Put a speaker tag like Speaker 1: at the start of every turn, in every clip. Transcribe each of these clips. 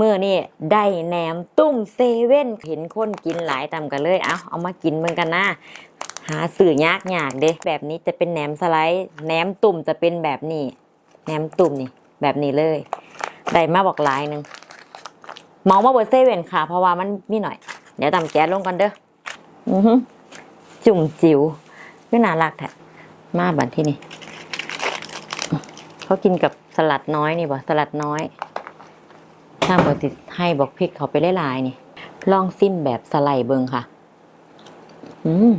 Speaker 1: มื่อนี่ได้แหนมตุ้มเซเว่นเห็นคนกินหลายตามกันเลยเอาเอามากินเหมือนกันนะหาสื่อยากยากเด้แบบนี้จะเป็นแหนมสไลด์แหนมตุ่มจะเป็นแบบนี้แหนมตุ่มนี่ แบบนี้เลย ได้มาบอกหลายหนึ่งมองว่าเบอร์เซเว่นค่ะ เพราะว่ามันมีหน่อย เดี๋ยวตำแก๊สลงกันเด้ออือหือจุ่มจิ๋วไม่น่ารักแท้มาบันที่นี่เขากินกับสลัดน้อยนี่บ่สลัดน้อย ถ้าบอสิให้บอกพริกเขาไปหลายๆนี่ ลองซิมแบบสไลด์เบิงค่ะ อืม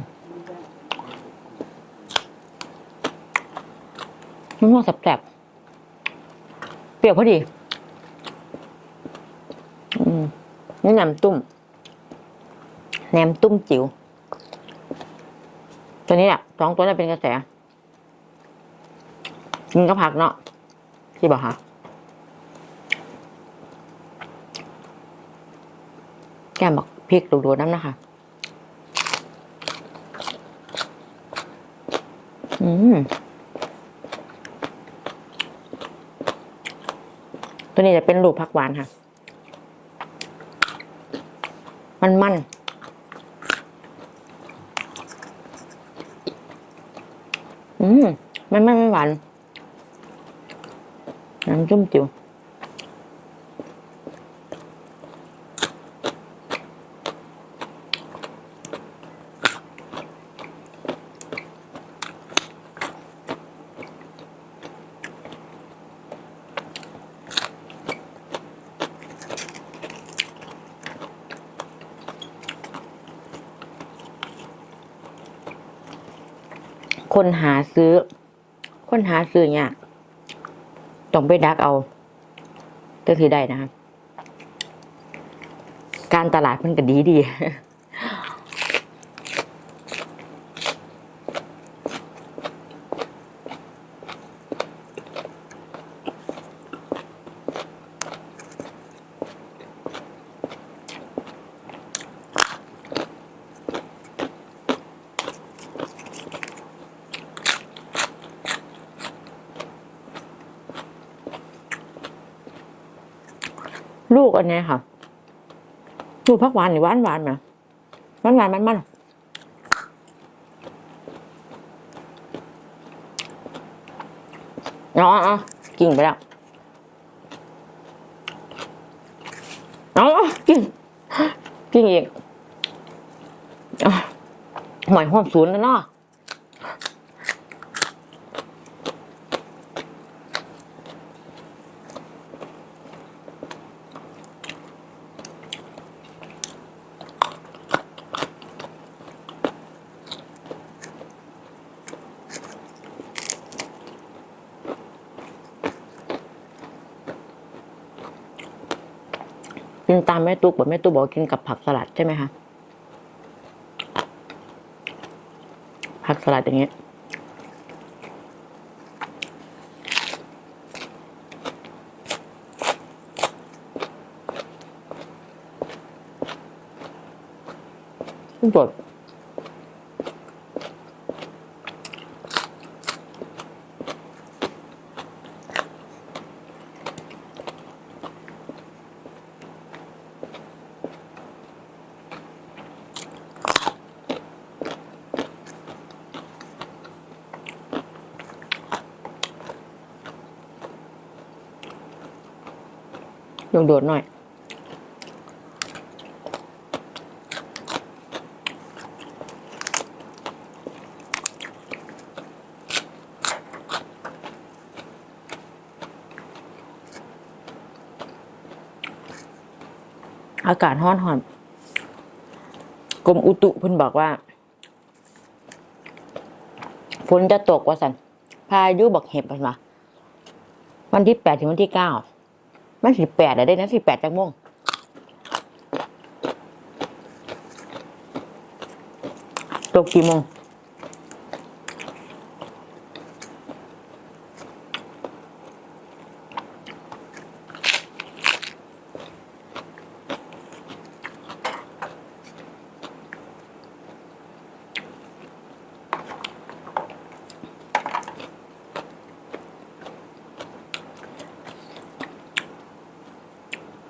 Speaker 1: มันว่าแสบๆเปรี้ยวพอดี อืมนี่แหนมตุ้มแหนมตุ้มจิ๋ว ตัวนี้แหละสองตัวนี้เป็นกระแส กินก็ผักเนาะที่บอกค่ะ แกมบอกพริกดูๆน้ำนะคะ อืม ตัวนี้จะเป็นลูกผักหวานค่ะ มันมันอืม มันมันไม่หวาน น้ำจุ่มจิ๋ว คนหาซื้อ คนหาซื้อเนี่ยต้องไปดักเอาก็คือได้นะครับ การตลาดมันก็ดีดี ลูกอันนี้ค่ะลูกพักหวานหรือหวานหวานไหมหวานหวานมันมันอ๋ออ๋อกินไปแล้วอ๋อกินกินอีกอ๋อหมายความศูนย์แล้วเนาะ กินตามแม่ตุ๊กแบบแม่ตุ๊กบอกกินกับผักสลัดใช่ไหมคะผักสลัดอย่างเงี้ยสด โดดๆหน่อย อากาศร้อนหอนกรมอุตุเพิ่นบอกว่า ฝนจะตกว่าสันพายุบอกเห็บกันมาวันที่แปดถึงวันที่เก้า มันสิบแปดอะได้นะสิบแปดจังม่วงตกกี่โมง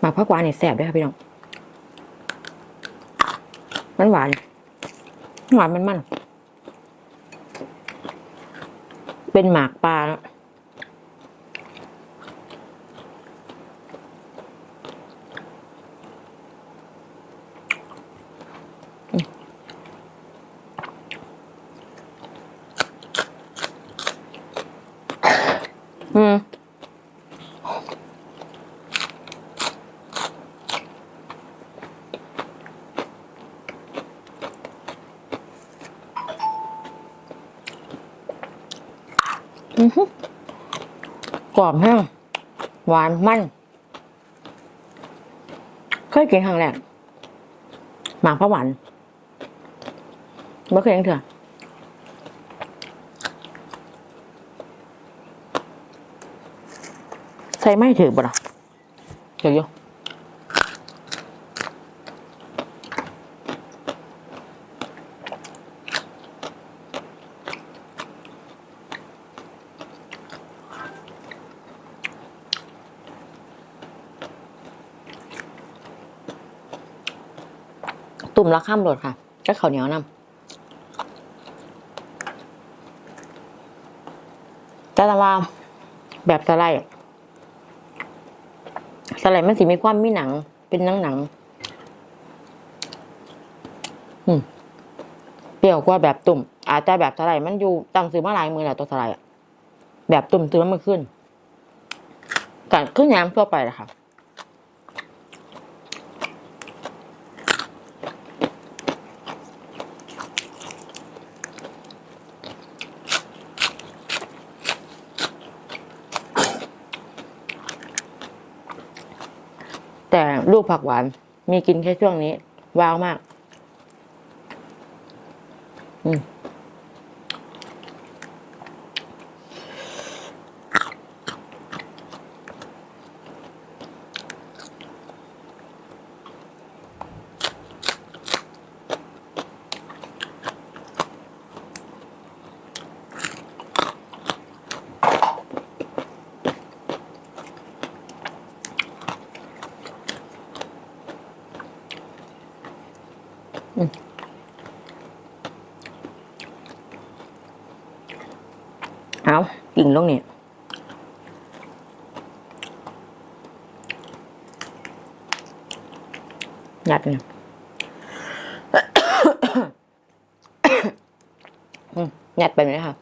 Speaker 1: มากผักหวานนี่แซ่บด้วยค่ะพี่น้อง มันหวาน หวานมันมัน เป็นหมากปลาแล้ กรอบแห้งหวานมันเคยกินครั้งแรกหมากพระหวานไม่เคยยังเถอะใส่ไม่ถือบ่ล่ะเดี๋ยว มละข้ามรสค่ะก็ข้าวเหนียวนำแต่ว่าแบบสไลด์สไลด์มันสิมีความมีหนัง เป็นหนังหนังอืมเปรี้ยวกว่าแบบตุ่ม อาจจะแบบสไลด์มันอยู่ตั้งซื้อมาหลายมือแล้วตัวสไลด์แบบตุ่มซื้อมาเมื่อขึ้นแต่ขึ้นยามทั่วไปแหละค่ะ แต่ลูกผักหวานมีกินแค่ช่วงนี้ว้าวมาก เอากิ่งลงนี่ยัดเนี่ยอืมยัดไปไหมคะ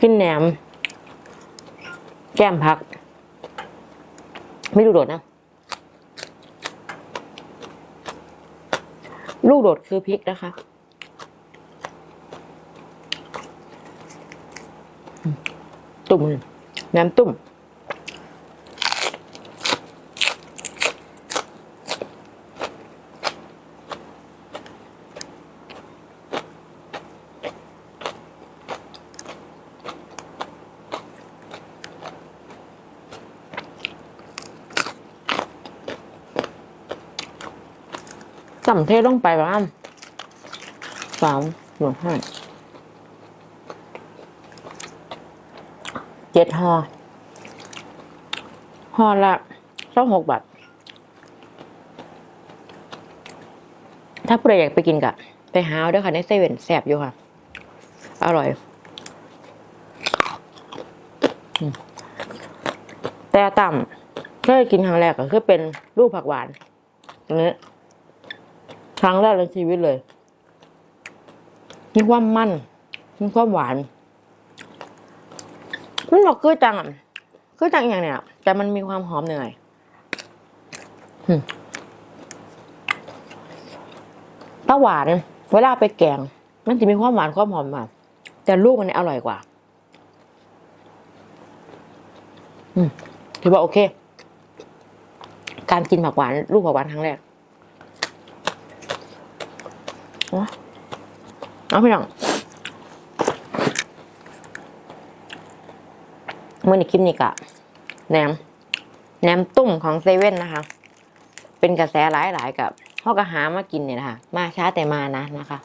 Speaker 1: กินแหนม แก้มพัก ไม่ดูโดดนะ ลูกโดดคือพริกนะคะตุ่มแหนมตุ่ม สำเทศลงไปประมาณสามหนึ่งห้าเจ็ดห่อห่อละสองหกบาท ถ้าผู้ใดอยากไปกินกะไปหาเอาด้วยค่ะในเซเว่นแซ่บอยู่ค่ะ อร่อย แต่ต่ำเคยกินครั้งแรกก็คือเป็นลูกผักหวานอันนี้ ครั้งแรกในชีวิตเลย มีความมันมีความหวานมันบอกคือจังอะคือจังอย่างเนี้ยแต่มันมีความหอมเหนื่อยอถ้าหวานเวลาไปแกง มันจะมีความหวานความหอมมาแต่ลูกมันอร่อยกว่า อืมถือว่าโอเค การกินผักหวาน ลูกผักหวานครั้งแรก เอาพี่น้องเมื่อในคลิปนี้กะแหนมแหนมตุ่มของเซเว่นนะคะ เป็นกระแสหลายๆกับเขาก็หามากินเนี่ยนะคะ มาช้าแต่มานะนะคะ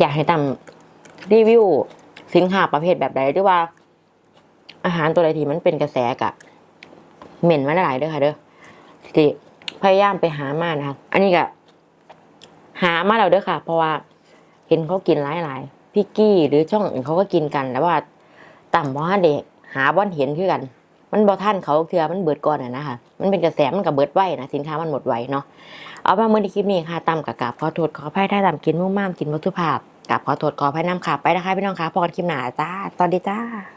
Speaker 1: อยากให้ทำรีวิวสินค้าประเภทแบบใดหรือว่า อาหารตัวใดที่มันเป็นกระแสกะ เหม็นมาหลายเด้อค่ะเด้อที่พยายามไปหามานะคะอันนี้ก็หามาแล้วเด้อค่ะ เพราะว่าเห็นเขากินหลายๆพี่กี้หรือช่องอื่นเขาก็กินกันแต่ว่าต่ำว่าเด็กหาบ่อนเห็นคือกัน มันบ่ท่านเขาเทือมันเบิดก่อนอะนะคะมันเป็นกระแสมันกับเบิดไว้นะสินค้ามันหมดไวเนาะเอามาเมื่อในคลิปนี้ค่ะตำกับกาบขอโทษขออภัยถ้าตำกินมุ่งม่ามกินวัตถุภาพกับขอโทษขออภัยน้ำขาไปนะคะพี่น้องคะพอกันคลิปหน้าจ้าสวัสดีจ้า